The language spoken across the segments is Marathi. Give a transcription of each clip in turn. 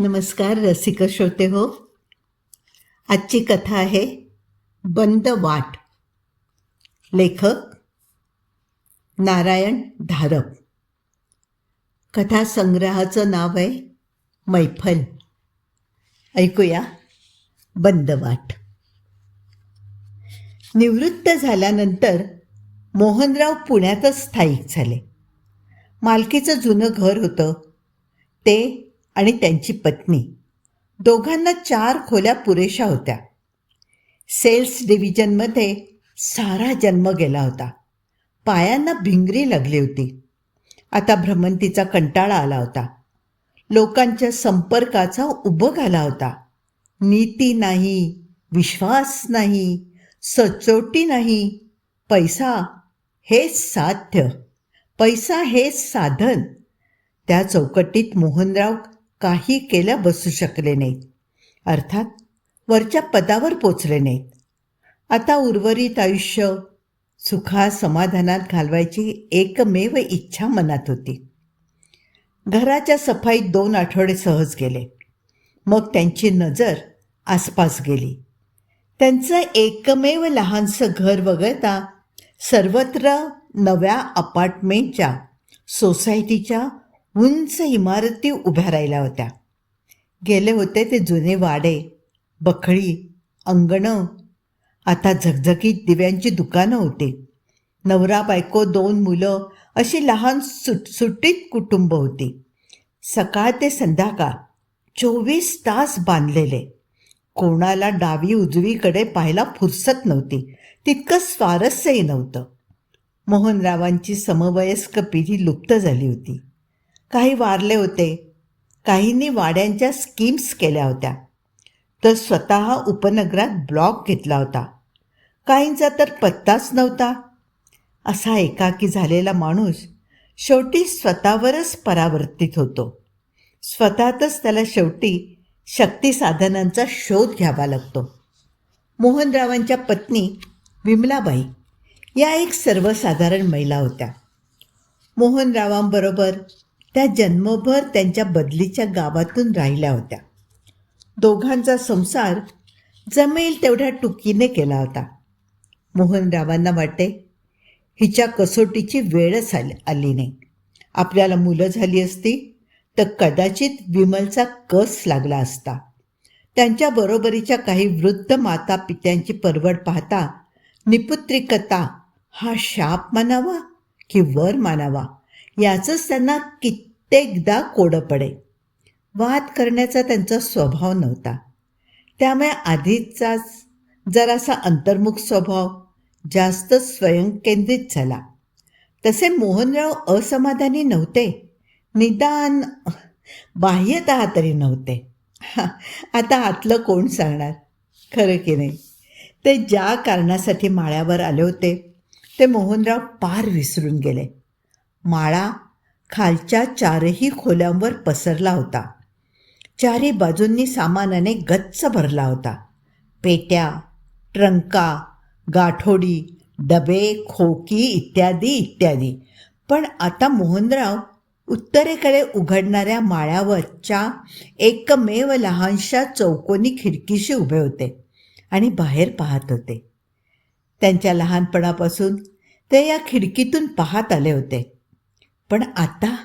नमस्कार रसिक श्रोते हो. आजची कथा आहे बंद वाट. लेखक नारायण धारप कथा संग्रहाचं नाव आहे मैफल. ऐकूया बंद वाट. निवृत्त झाल्यानंतर मोहनराव पुण्यातच स्थायिक झाले. मालकीचं जुनं घर होतं. ते आणि त्यांची पत्नी. दोघांना चार खोल्या पुरेशा होत्या. सेल्स डिव्हिजनमध्ये सारा जन्म गेला होता. पायांना भिंगरी लागली होती. आता भ्रमंतीचा कंटाळा आला होता. लोकांच्या संपर्काचा उभं आला होता. नीती नाही विश्वास नाही सचोटी नाही. पैसा हेच साध्य. पैसा हेच साधन. त्या चौकटीत मोहनराव काही केल्या बसू शकले नाहीत. अर्थात वरच्या पदावर पोचले नाहीत. आता उर्वरित आयुष्य सुखा समाधानात घालवायची एकमेव इच्छा मनात होती. घराच्या सफाईत दोन आठवडे सहज गेले. मग त्यांची नजर आसपास गेली. त्यांचं एकमेव लहानसं घर वगळता सर्वत्र नव्या अपार्टमेंटच्या सोसायटीच्या उंच इमारती उभ्या राहिल्या होत्या. गेले होते ते जुने वाडे बखळी अंगणं. आता झगझगीत दिव्यांची दुकानं होती. नवरा बायको दोन मुलं अशी लहान सुट सुट्टीत कुटुंब होती. सकाळ ते संध्याकाळ चोवीस तास बांधलेले. कोणाला डावी उजवीकडे पाहायला फुरसत नव्हती. तितकं स्वारस्यही नव्हतं. मोहनरावांची समवयस्क पिढी लुप्त झाली होती. काही वारले होते. काहींनी वाड्यांच्या स्कीम्स केल्या होत्या. तर स्वतः उपनगरात ब्लॉक घेतला होता. काहींचा तर पत्ताच नव्हता. असा एकाकी झालेला माणूस शेवटी स्वतःवरच परावर्तित होतो. स्वतःतच त्याला शेवटी शक्ती साधनांचा शोध घ्यावा लागतो. मोहनरावांच्या पत्नी विमलाबाई या एक सर्वसाधारण महिला होत्या. मोहनरावांबरोबर त्या जन्मभर त्यांच्या बदलीच्या गावातून राहिल्या होत्या. दोघांचा संसार जमेल तेवढ्या टुकीने केला होता. मोहनरावांना वाटे हिच्या कसोटीची वेळच आली आली नाही. आपल्याला मुलं झाली असती तर कदाचित विमलचा कस लागला असता. त्यांच्या बरोबरीच्या काही वृद्ध माता पित्यांची परवड पाहता निपुत्रिकता हा शाप मानावा की वर मानावा? याचंच त्यांना कित्येकदा कोडं पडे वाद करण्याचा त्यांचा स्वभाव नव्हता. त्यामुळे आधीचाच जरासा अंतर्मुख स्वभाव जास्त स्वयंकेंद्रित झाला. तसे मोहनराव असमाधानी नव्हते. निदान बाह्यतः तरी नव्हते. आता आतलं कोण सांगणार? खरं की नाही. ते ज्या कारणासाठी माळ्यावर आले होते ते मोहनराव पार विसरून गेले. माळा खालच्या चारही खोल्यांवर पसरला होता. चारही बाजूंनी सामानाने गच्च भरला होता. पेट्या ट्रंका गाठोडी डबे खोकी इत्यादी इत्यादी. पण आता मोहनराव उत्तरेकडे उघडणाऱ्या माळ्यावरच्या एकमेव लहानशा चौकोनी खिडकीशी उभे होते आणि बाहेर पाहत होते. त्यांच्या लहानपणापासून ते या खिडकीतून पाहत आले होते. पण आता?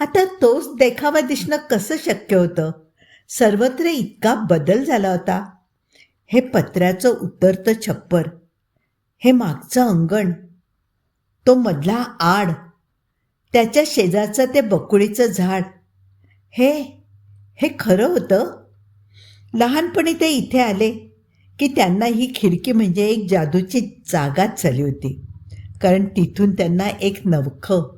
आता तोच देखावा दिसणं कसं शक्य होतं? सर्वत्र इतका बदल झाला होता. हे पत्र्याचं उतरतं छप्पर. हे मागचं अंगण. तो मधला आड. त्याच्या शेजारचं ते बकुळीचं झाड. हे हे खरं होतं? लहानपणी ते इथे आले की त्यांना ही खिडकी म्हणजे एक जादूची जागाच झाली होती. कारण तिथून त्यांना एक नवखं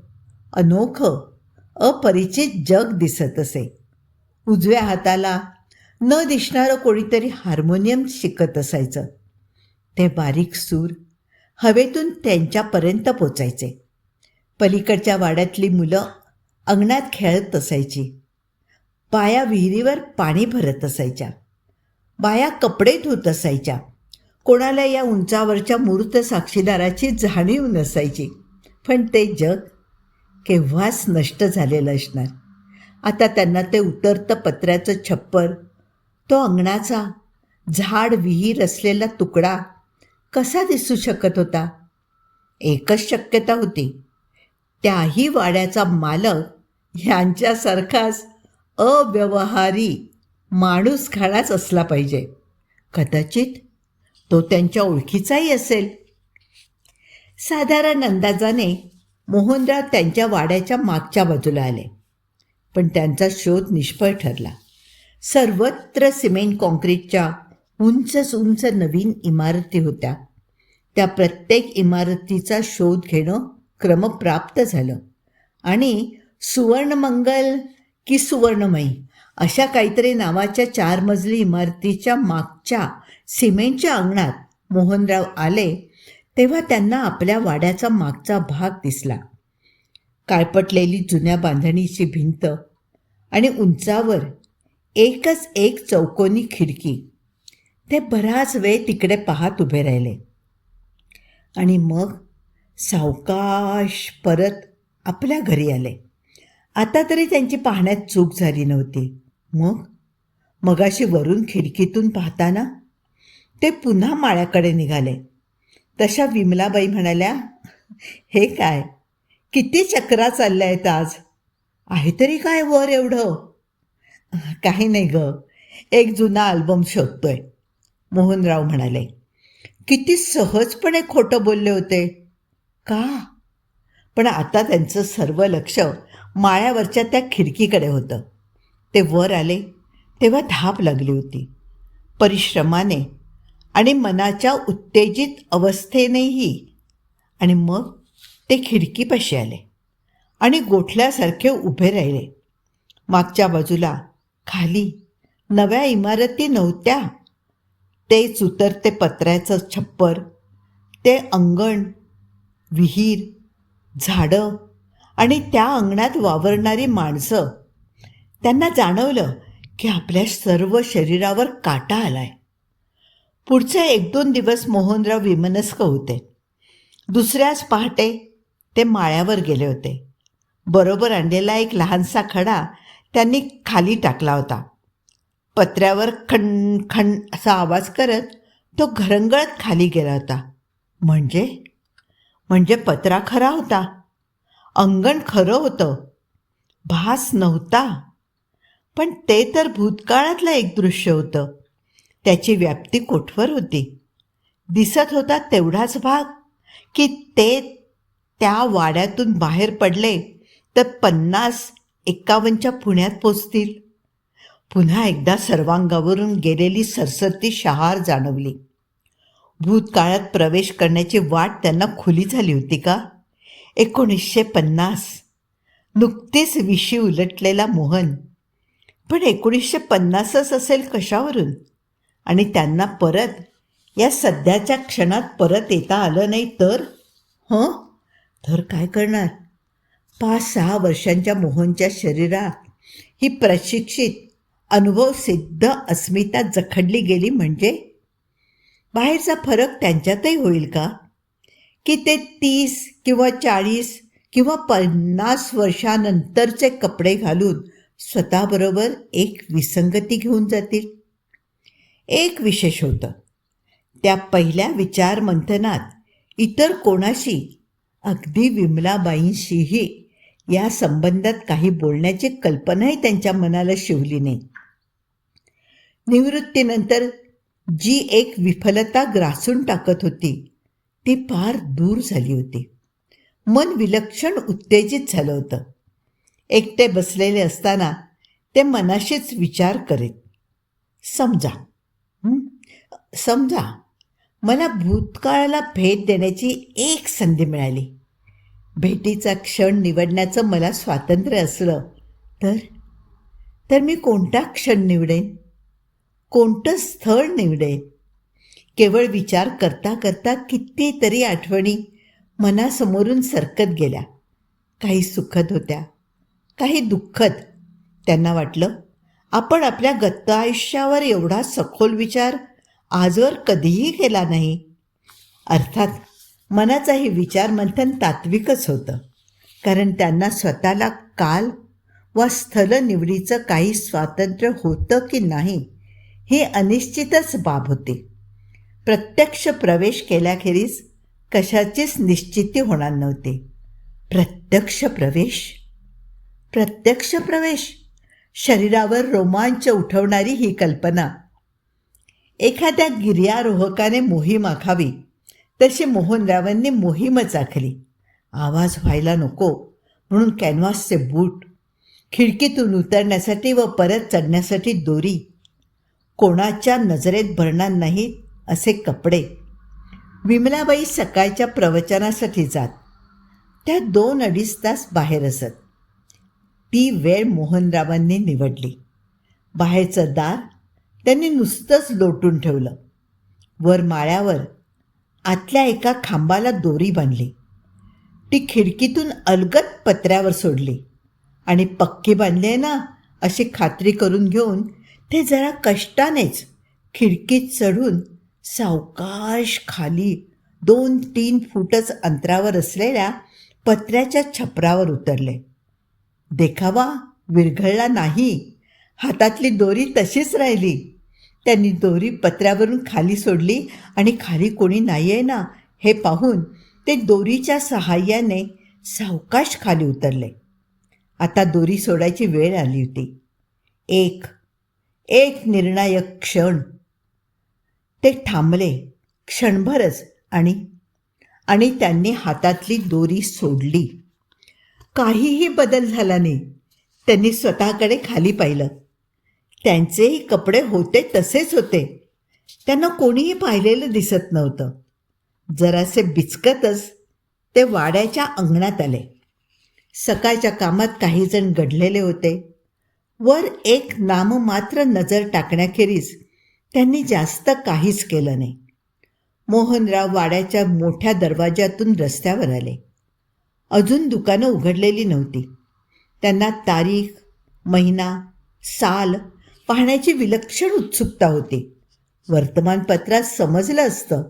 अनोखं अपरिचित जग दिसत असे. उजव्या हाताला न दिसणारं कोणीतरी हार्मोनियम शिकत असायचं. ते बारीक सूर हवेतून त्यांच्यापर्यंत पोचायचे. पलीकडच्या वाड्यातली मुलं अंगणात खेळत असायची. बाया विहिरीवर पाणी भरत असायच्या. बाया कपडे धुत असायच्या. कोणाला या उंचावरच्या मूर्त साक्षीदाराची जाणीव नसायची. पण ते जग केव्हाच नष्ट झालेलं असणार? आता त्यांना ते उतरतं पत्र्याचं छप्पर. तो अंगणाचा झाड विहीर असलेला तुकडा कसा दिसू शकत होता? एकच शक्यता होती. त्याही वाड्याचा मालक ह्यांच्यासारखाच अव्यवहारी माणूस खाणाच असला पाहिजे. कदाचित तो त्यांच्या ओळखीचाही असेल. साधारण अंदाजाने मोहनराव त्यांच्या वाड्याच्या मागच्या बाजूला आले. पण त्यांचा शोध निष्फळ ठरला. सर्वत्र सिमेंट कॉन्क्रीटच्या उंचच उंच नवीन इमारती होत्या. त्या प्रत्येक इमारतीचा शोध घेणं क्रमप्राप्त झालं. आणि सुवर्णमंगल की सुवर्णमयी अशा काहीतरी नावाच्या चार मजली इमारतीच्या मागच्या सिमेंटच्या अंगणात मोहनराव आले तेव्हा त्यांना आपल्या वाड्याचा मागचा भाग दिसला. काळपटलेली जुन्या बांधणीची भिंत आणि उंचावर एकच एक चौकोनी खिडकी. ते बराच वेळ तिकडे पाहत उभे राहिले. आणि मग सावकाश परत आपल्या घरी आले. आता तरी त्यांची पाहण्यात चूक झाली नव्हती. मग? मगाशी वरून खिडकीतून पाहताना ते पुन्हा माळ्याकडे निघाले. तशा विमलाबाई म्हणाल्या हे काय? किती चक्रा चालल्या आहेत आज? आहे तरी काय वर एवढं? काही नाही ग. एक जुना अल्बम शोधतोय. मोहनराव म्हणाले किती सहजपणे खोटं बोलले होते. का? पण आता त्यांचं सर्व लक्ष माळ्यावरच्या त्या खिडकीकडे होतं. ते वर आले तेव्हा धाप लागली होती. परिश्रमाने आणि मनाच्या उत्तेजित अवस्थेनेही. आणि मग ते खिडकीपाशी आले आणि गोठल्यासारखे उभे राहिले. मागच्या बाजूला खाली नव्या इमारती नव्हत्या. तेच उतरते पत्र्याचं छप्पर ते अंगण विहीर झाडं आणि त्या अंगणात वावरणारी माणसं. त्यांना जाणवलं की आपल्या सर्व शरीरावर काटा आलाय. पुढचे एक दोन दिवस मोहनराव विमनस्क होते. दुसऱ्याच पहाटे ते माळ्यावर गेले होते. बरोबर आणलेला एक लहानसा खडा त्यांनी खाली टाकला होता. पत्र्यावर खण खण असा आवाज करत तो घरंगळत खाली गेला होता. म्हणजे? म्हणजे पत्रा खरा होता. अंगण खरं होतं. भास नव्हता. पण ते तर भूतकाळातलं एक दृश्य होतं. त्याची व्याप्ती कोठवर होती? दिसत होता तेवढाच भाग की ते त्या वाड्यातून बाहेर पडले तर पन्नास एक्कावनच्या पुण्यात पोचतील. पुन्हा एकदा सर्वांगावरून गेलेली सरसरती शहार जाणवली. भूतकाळात प्रवेश करण्याची वाट त्यांना खुली झाली होती का? एकोणीसशे पन्नास. नुकतीच विशी उलटलेला मोहन. पण एकोणीसशे पन्नासच असेल कशावरून? आणि त्यांना परत या सध्याच्या क्षणात परत येता आलं नाही तर? हं? तर काय करणार? पाच सहा वर्षांच्या मोहनच्या शरीरात ही प्रशिक्षित अनुभव सिद्ध अस्मिता जखडली गेली म्हणजे? बाहेरचा फरक त्यांच्यातही होईल का? की ते तीस किंवा चाळीस किंवा पन्नास वर्षानंतरचे कपडे घालून स्वतःबरोबर एक विसंगती घेऊन जातील? एक विशेष होतं. त्या पहिल्या विचारमंथनात इतर कोणाशी अगदी विमलाबाईंशीही या संबंधात काही बोलण्याची कल्पनाही त्यांच्या मनाला शिवली नाही. निवृत्तीनंतर जी एक विफलता ग्रासून टाकत होती ती फार दूर झाली होती. मन विलक्षण उत्तेजित झालं होतं. एकटे बसलेले असताना ते मनाशीच विचार करीत समजा समजा मला भूतकाळाला भेट देण्याची एक संधी मिळाली. भेटीचा क्षण निवडण्याचं मला स्वातंत्र्य असलं तर? तर मी कोणता क्षण निवडेन? कोणतं स्थळ निवडेन? केवळ विचार करता करता कितीतरी आठवणी मनासमोरून सरकत गेल्या. काही सुखद होत्या काही दुःखद. त्यांना वाटलं आपण आपल्या गत्त आयुष्यावर एवढा सखोल विचार आजवर कधीही केला नाही. अर्थात मनाचाही विचार मंथन तात्विकच होतं. कारण त्यांना स्वतःला काल वा स्थल निवडीचं काही स्वातंत्र्य होतं की नाही ही अनिश्चितच बाब होती. प्रत्यक्ष प्रवेश केल्याखेरीज कशाचीच निश्चिती होणार नव्हती. प्रत्यक्ष प्रवेश? प्रत्यक्ष प्रवेश? शरीरावर रोमांच उठवणारी ही कल्पना एखाद्या गिर्यारोहकाने मोहीम आखावी. तशी मोहनरावांनी मोहीमच आखली. आवाज व्हायला नको म्हणून कॅनव्हासचे बूट खिडकीतून उतरण्यासाठी व परत चढण्यासाठी दोरी कोणाच्या नजरेत भरणार नाहीत असे कपडे. विमलाबाई सकाळच्या प्रवचनासाठी जात. त्या दोन अडीच तास बाहेर असत. ती वेळ मोहनरावांनी निवडली. बाहेरचं दार त्यांनी नुसतंच लोटून ठेवलं. वर माळ्यावर आतल्या एका खांबाला दोरी बांधली. ती खिडकीतून अलगत पत्र्यावर सोडली आणि पक्की बांधले आहे ना अशी खात्री करून घेऊन ते जरा कष्टानेच खिडकीत चढून सावकाश खाली दोन तीन फूटच अंतरावर असलेल्या पत्र्याच्या छपरावर उतरले. देखावा विरघळला नाही. हातातली दोरी तशीच राहिली. त्यांनी दोरी पत्र्यावरून खाली सोडली आणि खाली कोणी नाही आहे ना हे पाहून ते दोरीच्या सहाय्याने सावकाश खाली उतरले. आता दोरी सोडायची वेळ आली होती. एक एक निर्णायक क्षण. ते थांबले क्षणभरच आणि आणि त्यांनी हातातली दोरी सोडली. काहीही बदल झाला नाही. त्यांनी स्वतःकडे खाली पाहिलं. त्यांचेही कपडे होते तसेच होते. त्यांना कोणीही पाहिलेलं दिसत नव्हतं. जरासे बिचकतच ते वाड्याच्या अंगणात आले. सकाळच्या कामात काहीजण घडलेले होते. वर एक नाममात्र नजर टाकण्याखेरीज त्यांनी जास्त काहीच केलं नाही. मोहनराव वाड्याच्या मोठ्या दरवाज्यातून रस्त्यावर आले. अजून दुकानं उघडलेली नव्हती. त्यांना तारीख महिना साल पाहण्याची विलक्षण उत्सुकता होती. वर्तमानपत्रात समजलं असतं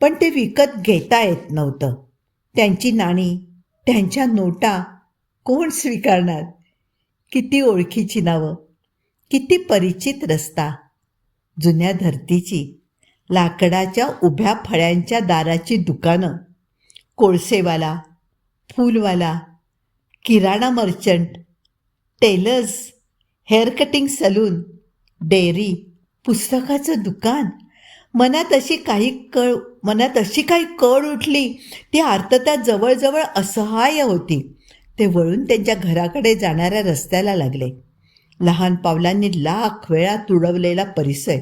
पण ते विकत घेता येत नव्हतं. त्यांची नाणी त्यांच्या नोटा कोण स्वीकारणार? किती ओळखीची नावं? किती परिचित रस्ता? जुन्या धरतीची लाकडाच्या उभ्या फळ्यांच्या दाराची दुकानं कोळसेवाला फूलवाला किराणा merchant tailors hair cutting salon dairy पुस्तकाचं दुकान. मनात अशी काही कळ मनात अशी काही कळ उठली ती आर्तता जवळजवळ असहाय्य होती. ते वळून त्यांच्या घराकडे जाणाऱ्या रस्त्याला लागले. लहान पावलांनी लाख वेळा तुडवलेला परिसर.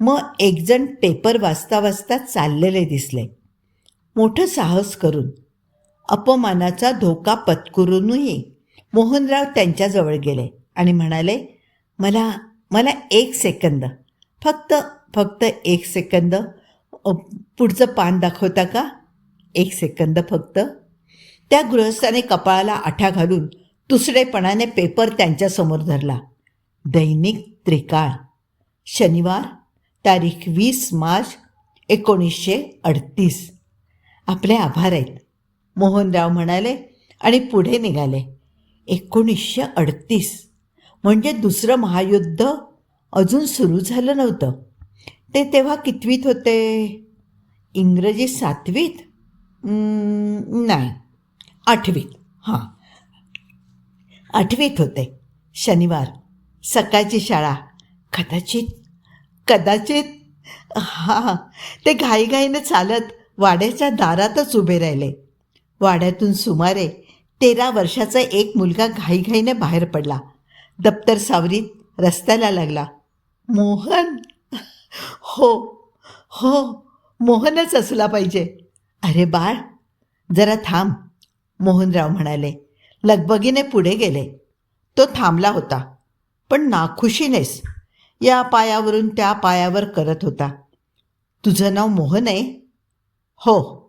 मग एकजण पेपर वाचता वाचता चाललेले दिसले. मोठं साहस करून. अपमानाचा धोका पत्करूनही मोहनराव त्यांच्याजवळ गेले. आणि म्हणाले मला मला एक सेकंद फक्त फक्त एक सेकंद पुढचं पान दाखवता का? एक सेकंद फक्त. त्या गृहस्थाने कपाळाला आठा घालून दुसरेपणाने पेपर त्यांच्यासमोर धरला. दैनिक त्रिकाळ. शनिवार तारीख वीस मार्च एकोणीसशे अडतीस. आपले आभार आहेत. मोहनराव म्हणाले आणि पुढे निघाले. एकोणीसशे अडतीस. म्हणजे दुसरं महायुद्ध अजून सुरू झालं नव्हतं. ते तेव्हा कितवीत होते? इंग्रजी सातवीत? नाही. आठवीत. हां. आठवीत होते. शनिवार. सकाळची शाळा. कदाचित कदाचित हां. ते घाईघाईनं चालत वाड्याच्या दारातच उभे राहिले. वाड्यातून सुमारे तेरा वर्षाचा एक मुलगा घाईघाईने बाहेर पडला. दप्तर सावरीत रस्त्याला लागला. मोहन. हो हो मोहनच असला पाहिजे. अरे बाळ जरा थांब मोहनराव म्हणाले. लगबगीने पुढे गेले. तो थांबला होता. पण नाखुशीनेच या पायावरून त्या पायावर करत होता. तुझं नाव मोहन आहे? हो.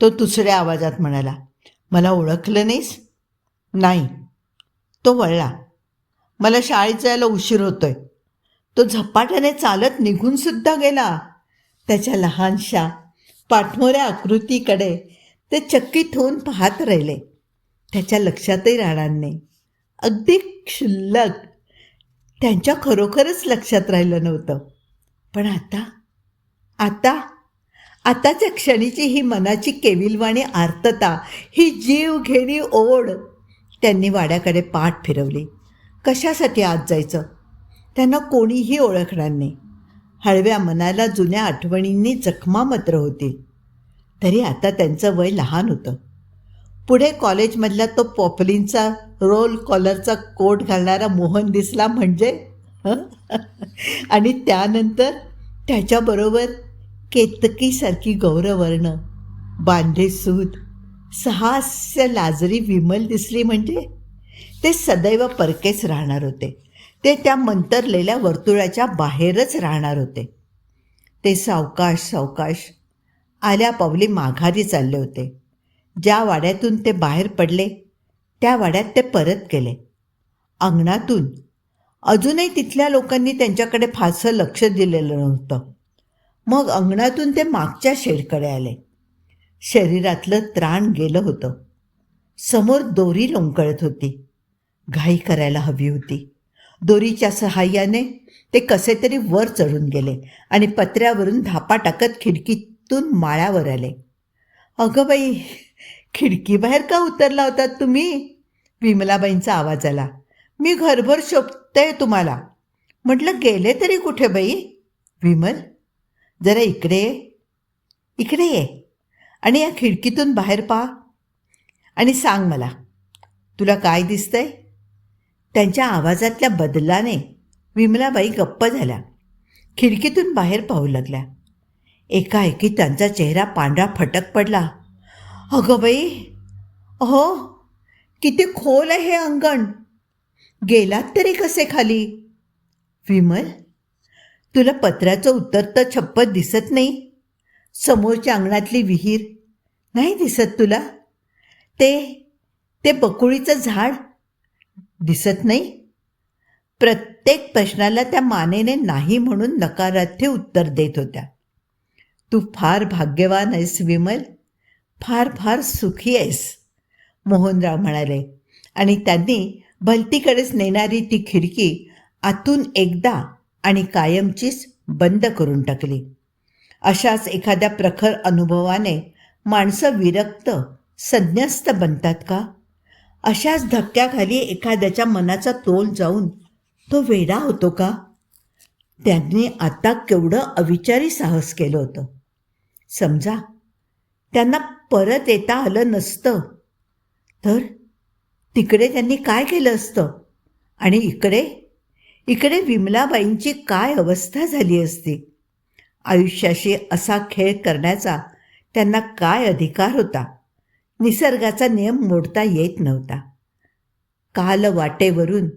तो दुसऱ्या आवाजात म्हणाला. मला ओळखलं नाहीस? नाही. तो वळला. मला शाळेत जायला उशीर होतोय. तो झपाट्याने चालत निघून सुद्धा गेला. त्याच्या लहानशा पाठमोऱ्या आकृतीकडे ते चकित होऊन पाहत राहिले. त्याच्या लक्षातही राहणार नाही. अगदी क्षुल्लक. त्यांच्या खरोखरच लक्षात राहिलं नव्हतं. पण आता आता आताच्या क्षणीची ही मनाची केविलवाणी आर्तता ही जीवघेणी ओढ त्यांनी वाड्याकडे पाठ फिरवली. कशासाठी आत जायचं? त्यांना कोणीही ओळखणार नाही. हळव्या मनाला जुन्या आठवणींनी जखमा मात्र होतील. तरी आता त्यांचं वय लहान होतं. पुढे कॉलेजमधला तो पॉपलिनचा रोल कॉलरचा कोट घालणारा मोहन दिसला म्हणजे? आणि त्यानंतर त्याच्याबरोबर केतकीसारखी गौरवर्ण बांधे सूत सहास्य लाजरी विमल दिसली म्हणजे? ते सदैव परकेच राहणार होते. ते त्या मंतरलेल्या वर्तुळाच्या बाहेरच राहणार होते. ते सावकाश सावकाश आल्या पावली माघारी चालले होते. ज्या वाड्यातून ते बाहेर पडले त्या वाड्यात ते परत गेले. अंगणातून अजूनही तिथल्या लोकांनी त्यांच्याकडे फारसं लक्ष दिलेलं नव्हतं. मग अंगणातून ते मागच्या शेडकडे आले. शरीरातलं त्राण गेलं होतं. समोर दोरी लोंकळत होती. घाई करायला हवी होती. दोरीच्या सहाय्याने ते कसे तरी वर चढून गेले आणि पत्र्यावरून धापा टाकत खिडकीतून माळ्यावर आले. अगं बाई खिडकीबाहेर का उतरला होतात तुम्ही? विमलाबाईंचा आवाज आला. मी घरभर शोभते तुम्हाला. म्हटलं गेले तरी कुठे बाई? विमल जरा इकडे ये. इकडे ये? आणि या खिडकीतून बाहेर पहा आणि सांग मला तुला काय दिसतंय? त्यांच्या आवाजातल्या बदलाने विमलाबाई गप्प झाल्या. खिडकीतून बाहेर पाहू लागल्या. एकाएकी त्यांचा चेहरा पांढरा फटक पडला. अगं बाई! अहो किती खोल आहे हे अंगण. गेलात तरी कसे खाली? विमल तुला पत्र्याचं उत्तर तर छप्पत दिसत नाही. समोरच्या अंगणातली विहीर नाही दिसत तुला. ते ते बकुळीचं झाड दिसत नाही? प्रत्येक प्रश्नाला त्या मानेने नाही म्हणून नकारार्थी उत्तर देत होत्या. तू फार भाग्यवान आहेस विमल. फार फार सुखी आहेस मोहनराव म्हणाले. आणि त्यांनी भलतीकडेच नेणारी ती खिडकी आतून एकदा आणि कायमचीच बंद करून टाकली. अशाच एखाद्या प्रखर अनुभवाने माणसं विरक्त संन्यस्त बनतात का? अशाच धक्क्याखाली एखाद्याच्या मनाचा तोल जाऊन तो वेडा होतो का? त्यांनी आता केवढं अविचारी साहस केलं होतं. समजा त्यांना परत येता आलं नसतं तर तिकडे त्यांनी काय केलं असतं? आणि इकडे? इकडे विमलाबाईंची काय अवस्था झाली असती? आयुष्याशी असा खेळ करण्याचा त्यांना काय अधिकार होता? निसर्गाचा नियम मोडता येत नव्हता. काल वाटेवरून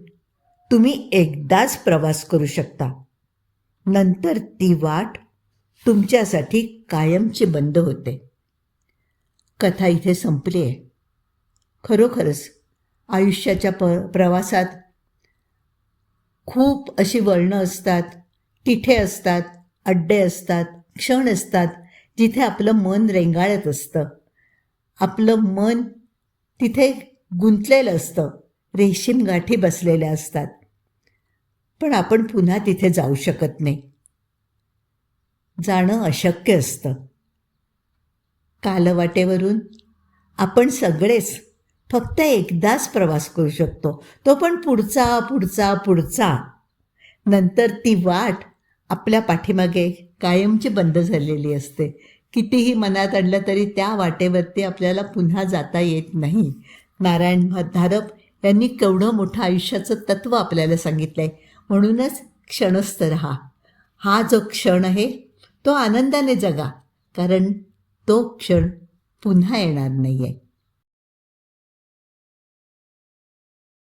तुम्ही एकदाच प्रवास करू शकता. नंतर ती वाट तुमच्यासाठी कायमची बंद होते. कथा इथे संपली आहे. खरोखरच आयुष्याच्या प प्रवासात खूप अशी वळणं असतात तिठे असतात अड्डे असतात क्षण असतात जिथे आपलं मन रेंगाळत असतं. आपलं मन तिथे गुंतलेलं असतं. रेशीम गाठी बसलेल्या असतात. पण आपण पुन्हा तिथे जाऊ शकत नाही. जाणं अशक्य असतं. कालवाटेवरून आपण सगळेच फक्त एकदाच प्रवास करू शकतो. तो पण पुढचा पुढचा पुढचा. नंतर ती वाट आपल्या पाठीमागे कायमची बंद झालेली असते. कितीही मनात आणलं तरी त्या वाटेवरती आपल्याला पुन्हा जाता येत नाही. नारायण धारप यांनी केवढं मोठं आयुष्याचं तत्त्व आपल्याला सांगितलं आहे म्हणूनच क्षणस्थ रहा. हा जो क्षण आहे तो आनंदाने जगा. कारण तो क्षण पुन्हा येणार नाही आहे